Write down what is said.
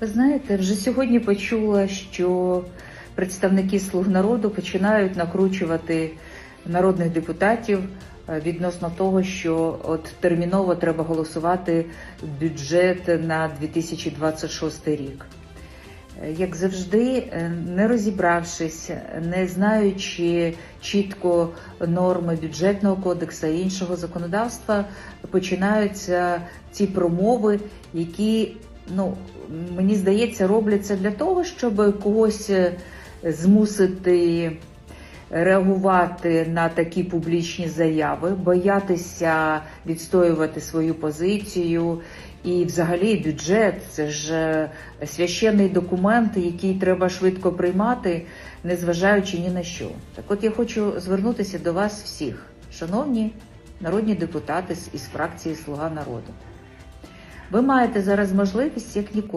Ви знаєте, вже сьогодні почула, що представники слуг народу починають накручувати народних депутатів е, відносно того, що от терміново треба голосувати бюджет на 2026 рік. Е, Як завжди, е, не розібравшись, не знаючи чітко норми бюджетного кодексу і іншого законодавства, починаються ці промови, які, ну мені здається, робляться для того, щоб когось е, змусити реагувати на такі публічні заяви, боятися відстоювати свою позицію. І, взагалі, бюджет це ж е, священний документ, який треба швидко приймати, незважаючи ні на що. Так, от я хочу звернутися до вас всіх, шановні народні депутати із фракції Слуга народу. Ви маєте зараз можливість, як ніколи.